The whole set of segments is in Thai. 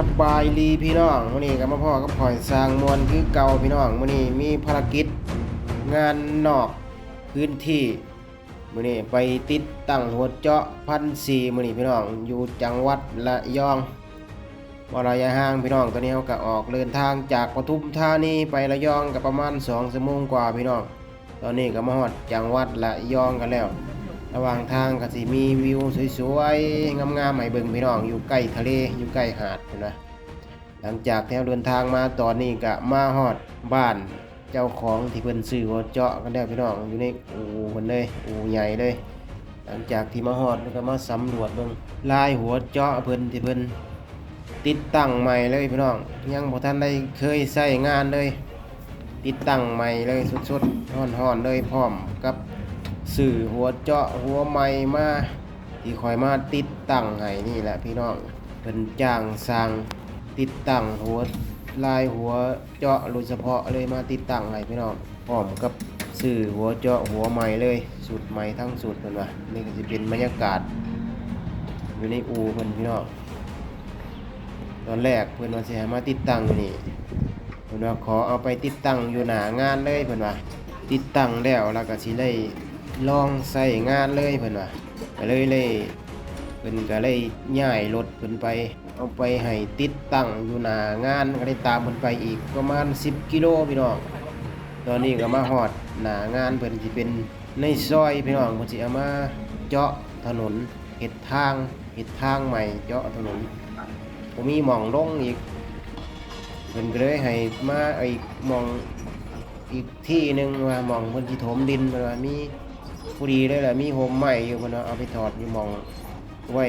สบายดีพี่น้องมื้อนี้ก็มาพ่อกับข่อยสร้างมวลคือเก่าพี่น้องมื้อนี้มีภารกิจงานนอกพื้นที่มื้อนี้ไปติดตั้งหัวเจาะพันสี่มื้อนี้พี่น้องอยู่จังหวัดระยองบระยห่างพี่น้องตอนนี้เราก็ออกเดินทางจากปทุมธานีไประยองก็ประมาณ2ชั่วโมงกว่าพี่น้อง ตอนนี้ก็มาฮอดจังหวัดระยองกันแล้ว ระหว่างทางก็สิมีวิวสวยๆ งามๆให้เบิ่งพี่น้องอยู่ใกล้ทะเลอยู่ใกล้หาดนะหลังจากแถวเดินทางมาตอนนี้ก็มาฮอดบ้านเจ้าของที่เพิ่นซื้อหัวเจาะกันแล้วพี่น้องอยู่ในอู่เพิ่นเลยอู่ใหญ่เลย หลังจากที่มาฮอดก็มาสำรวจเบิ่งลายหัวเจาะเพิ่นที่เพิ่นติดตั้งใหม่เลยพี่น้องยังบ่ทันได้เคยใช้งานเลย ติดตั้งใหม่เลยสดๆฮ้อนๆเลยพร้อมกับ สื่อหัวเจาะหัวไม้มาที่คอยมาติดตั้งให้นี่แหละพี่น้องเป็นจ้างสร้างติดตั้งหัวลายหัวเจาะโดยเฉพาะเลยมาติดตั้งให้พี่น้องพร้อมกับสื่อหัวเจาะหัวไม้เลยสุดไม้ทั้งสุดเพิ่นว่านี่ก็จะเป็นบรรยากาศ อยู่ในอู่เพิ่อนพี่น้องตอนแรกเพิ่อนว่าสิให้มาติดตั้งนี่เพิ่นว่าขอเอาไปติดตั้งอยู่หน้างานเลยเพิ่นว่าติดตั้งแล้วแล้วก็สิได้ ลองใส่งานเลยเพิ่นว่าก็เลยเลยเพิ่นก็เลยย้ายรถเพิ่นไป เอาไปให้ติดตั้งอยู่หน้างานก็ได้ตามเพิ่นไปอีกประมาณ 10 กิโลพี่น้องตอนนี้ก็มาฮอดหน้างานเพิ่นสิเป็นในซอยพี่น้องเพิ่นสิเอามาเจาะถนนเฮ็ดทางเฮ็ดทางใหม่เจาะถนนบ่มีหม่องลงอีกเพิ่นก็เลยให้มาอีกหม่องอีกที่หนึ่งว่าหมองเพิ่นสิถมดินเพิ่นว่ามี ผู้ดีเลยแหละมีโฮมใหม่อยู่พนว่าเอาไปถอดอยู่มองไว้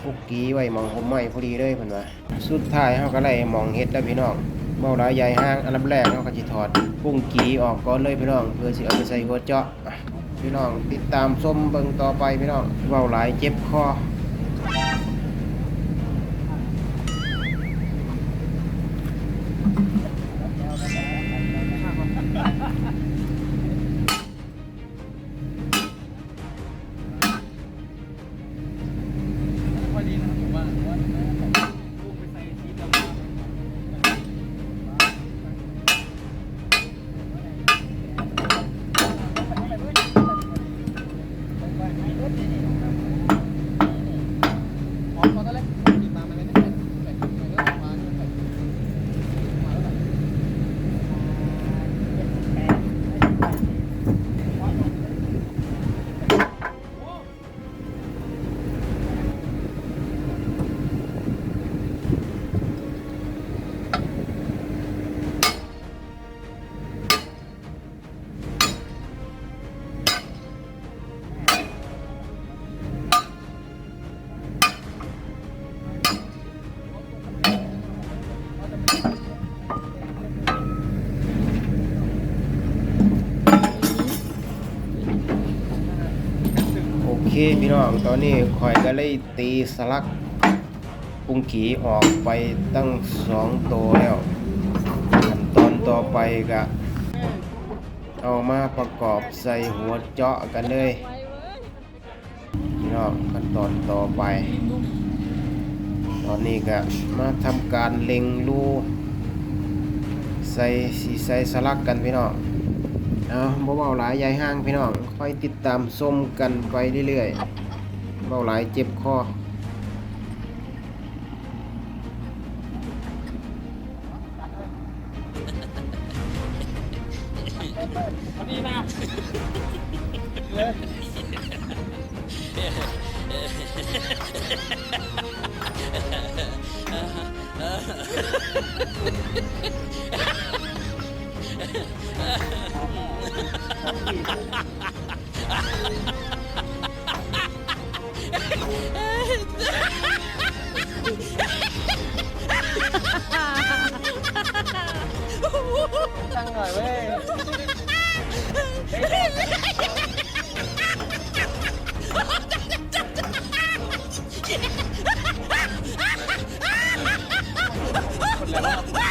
พุกกีไว้มองโฮมใหม่ผู้ดีเลยพิ่นว่าสุดท้ายเขาก็ไล่หมองเฮ็ดแล้วพี่น้องเบาหลายใหญ่ห้างอันดับแรกเขาก็จะถอดปุ้งกีออกก่อนเลยพี่น้องเพื่อสิเอาไปใส่หัวเจาะพี่น้องติดตามส้มเบิ่งต่อไปพี่น้องเบาหลายเจ็บคอ เคพี่น้องตอนนี้ข่อยก็เลยตีสลักปุ้งกีออกไปตั้งสองตัวแล้วขั้นตอนต่อไปก็เอามาประกอบใส่หัวเจาะกันเลยพี่น้องขั้นตอนต่อไป ตอนนี้ก็มาทำการเล็งรูใส่สีใส่สลักกันพี่น้อง เอาบ่เบาหลายยายห้างพี่น้องค่อยติดตามส้มกันไปเรื่อยๆเบาหลายเจ็บคอวันนี้นะ ตั้งหน่อยเว้ยคนแล้ว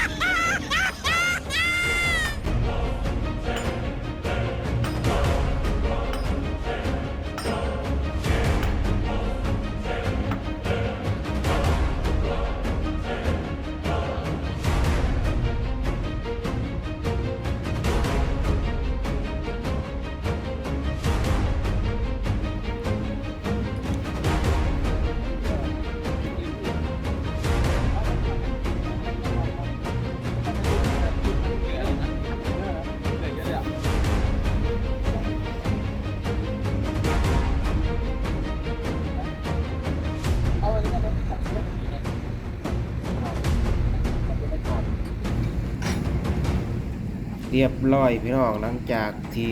เรียบร้อยพี่น้องหลังจากที่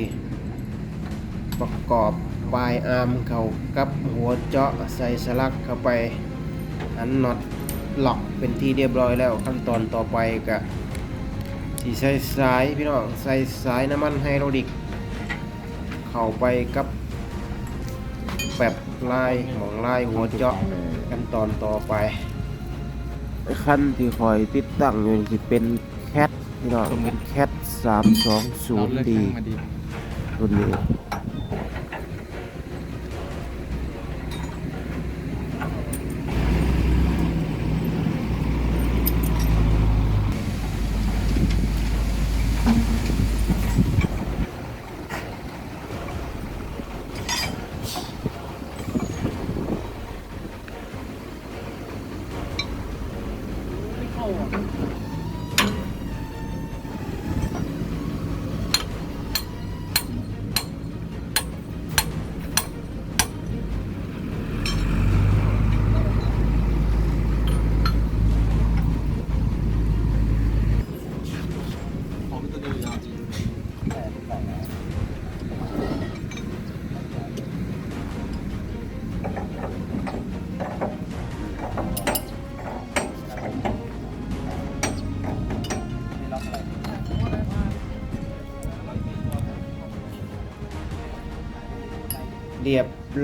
ประกอบปลายอาร์มเข้ากับหัวเจาะใส่สลักเข้าไปอันน็อตล็อกเป็นที่เรียบร้อยแล้วขั้นตอนต่อไปก็สีใส่สายพี่น้องใส่สายน้ำมันไฮโดรลิก เข้าไปกับแบบลายหมองลายหัวเจาะขั้นตอนต่อไป ขั้นที่คอยติดตั้งอยู่ที่เป็นแคท พี่น้องเป็นแคทสามสองศูนย์ดีตัวนี้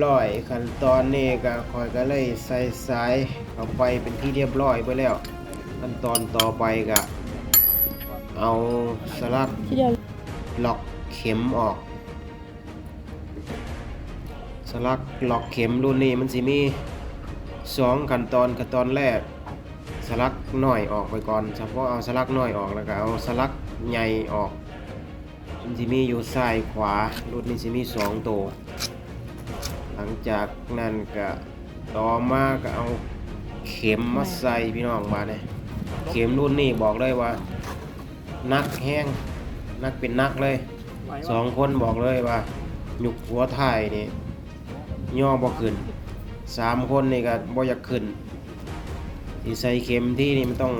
ร้อยขั้นตอนนี้ก็คอยก็เลยใส่สายเข้าไปเป็นที่เรียบร้อยไปแล้ว ขั้นตอนต่อไปก็เอาสลักทีเดียวล็อกเข็มออก สลักล็อกเข็มรุ่นนี้มันสิมีสองขั้นตอนขั้นตอนแรก สลักหน้อยออกไปก่อนเฉพาะเอาสลักหน้อยออกแล้วก็เอาสลักใหญ่ออกมันสิมีอยู่ซ้ายขวารุ่นนี้สิมีสองตัว ลังจากนั้นก็ต่อมาก็เอาเข็มมาใส่พี่น้องมาเนี่ยเข็มรุ่นนี้บอกเลยว่า นักแห้งนักเป็นนักเลยสองคนบอกเลยว่าหยุกหัวไทายนี่ย่อบ่ขึ้นสามคนนี่ก็บ่อยากขึ้นที่ใส่เข็มที่นี่มันต้อง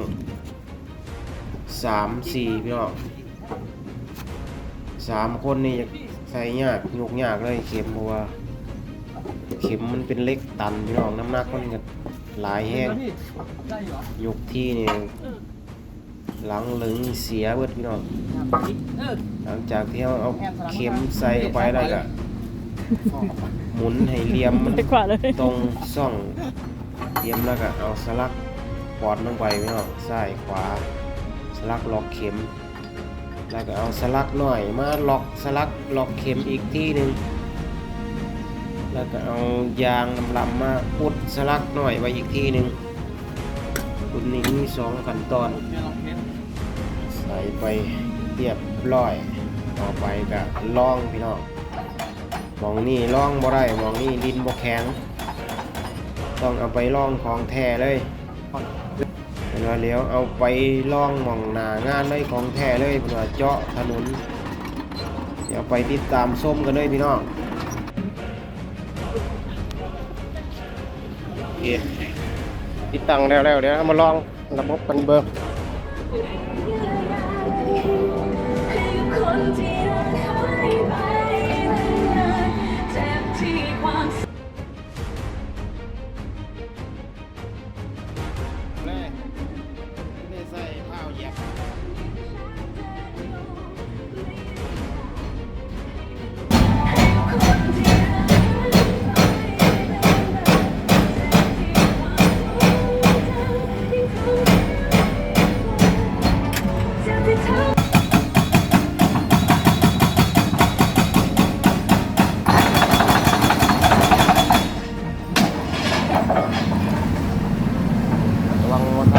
สามสี่พี่น้องสามคนนี่ใส่ยากยกยากเลยเข็มเพราะว่า เข็มมันเป็นเล็กตันพี่น้องน้ำหนักมันก็หลายแห้งได้อยู่เหยกที่นี่หลังหลึงเสียเบิดพี่น้องหลังจากที่เราเอาเข็มใส่เข้าไปแล้วก็หมุนให้เหลี่ยมมันตรงซ่องเหลี่ยมแล้วก็เอาสลักปอดลงไปพี่น้องซ้ายขวาสลักล็อกเข็ม แล้วก็เอาสลักหน่อยมาล็อกสลักล็อกเข็มอีกที่หนึ่ง แล้วก็เอายางลำๆมาอุดสลักหน่อยไว้อีกที่หนึ่งรุ่นนี้มีสองขั้นตอน ใส่ไปเรียบร้อยต่อไปก็ล่องพี่น้องหมองนี่ล่องบ่ได้หมองนี่ดินบ่แข็ง ต้องเอาไปล่องของแท้เลยเวลาเลี้ยวเอาไปล่องหมองหนางานเลยของแท้เลยเพื่อเจาะถนนเดี๋ยวไปติดตามส้มกันเลยพี่น้อง ติดตั้งแล้วแล้วเดี๋ยวมาลองระบบกันเบิร์ Tuwang mo